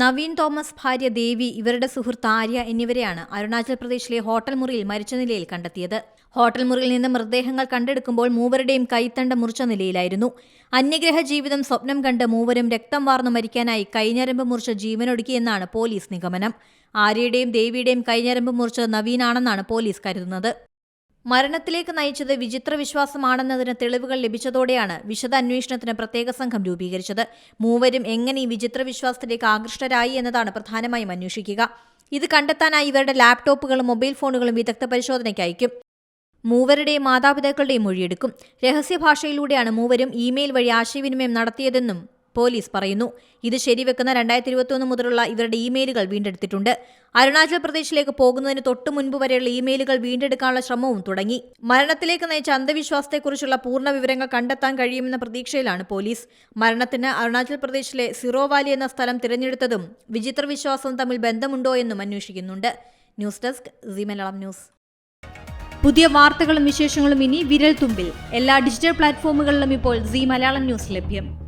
Naveen Thomas ഭാര്യ ദേവി ഇവരുടെ സുഹൃത്ത് ആര്യ എന്നിവരെയാണ് അരുണാചൽ പ്രദേശിലെ ഹോട്ടൽ മുറിയിൽ മരിച്ച നിലയിൽ കണ്ടെത്തിയത്. ഹോട്ടൽ മുറിയിൽ നിന്ന് മൃതദേഹങ്ങൾ കണ്ടെടുക്കുമ്പോൾ മൂവരുടെയും കൈത്തണ്ട മുറിച്ച നിലയിലായിരുന്നു. അന്യഗ്രഹ ജീവിതം സ്വപ്നം കണ്ട് മൂവരും രക്തം വാർന്നു മരിക്കാനായി കൈഞ്ഞരമ്പ് മുറിച്ച് ജീവനൊടുക്കിയെന്നാണ് പോലീസ് നിഗമനം. ആര്യയുടെയും ദേവിയുടെയും കൈഞ്ഞരമ്പ് മുറിച്ചത് നവീനാണെന്നാണ് പോലീസ് കരുതുന്നത്. മരണത്തിലേക്ക് നയിച്ചത് വിചിത്ര വിശ്വാസമാണെന്നതിന് തെളിവുകൾ ലഭിച്ചതോടെയാണ് വിശദ അന്വേഷണത്തിന് പ്രത്യേക സംഘം രൂപീകരിച്ചത്. മൂവരും എങ്ങനെ ഈ വിചിത്ര വിശ്വാസത്തിലേക്ക് ആകൃഷ്ടരായി എന്നതാണ് പ്രധാനമായും അന്വേഷിക്കുക. ഇത് കണ്ടെത്താനായി ഇവരുടെ ലാപ്ടോപ്പുകളും മൊബൈൽ ഫോണുകളും വിദഗ്ധ പരിശോധനയ്ക്ക് അയക്കും. മൂവരുടെയും മാതാപിതാക്കളുടെയും മൊഴിയെടുക്കും. രഹസ്യഭാഷയിലൂടെയാണ് മൂവരും ഇമെയിൽ വഴി ആശയവിനിമയം നടത്തിയതെന്നും പോലീസ് പറയുന്നു. ഇത് ശരിവെക്കുന്ന രണ്ടായിരത്തി ഇരുപത്തിയൊന്ന് മുതലുള്ള ഇവരുടെ ഇമെയിലുകൾ വീണ്ടെടുത്തിട്ടുണ്ട്. അരുണാചൽ പ്രദേശിലേക്ക് പോകുന്നതിന് തൊട്ടു മുൻപ് വരെയുള്ള ഇമെയിലുകൾ വീണ്ടെടുക്കാനുള്ള ശ്രമവും തുടങ്ങി. മരണത്തിലേക്ക് നയിച്ച അന്ധവിശ്വാസത്തെക്കുറിച്ചുള്ള പൂർണ വിവരങ്ങൾ കണ്ടെത്താൻ കഴിയുമെന്ന പ്രതീക്ഷയിലാണ് പോലീസ്. മരണത്തിന് അരുണാചൽ പ്രദേശിലെ സിറോവാലി എന്ന സ്ഥലം തിരഞ്ഞെടുത്തതും വിചിത്ര വിശ്വാസവും തമ്മിൽ ബന്ധമുണ്ടോ എന്നും അന്വേഷിക്കുന്നുണ്ട്. News desk C Malayalam news. പുതിയ വാർത്തകളും വിശേഷങ്ങളും ഇനി വിരൽ തുമ്പിൽ എല്ലാ ഡിജിറ്റൽ പ്ലാറ്റ്ഫോമുകളിലും ഇപ്പോൾ സി മലയാളം ന്യൂസ് ലഭ്യം.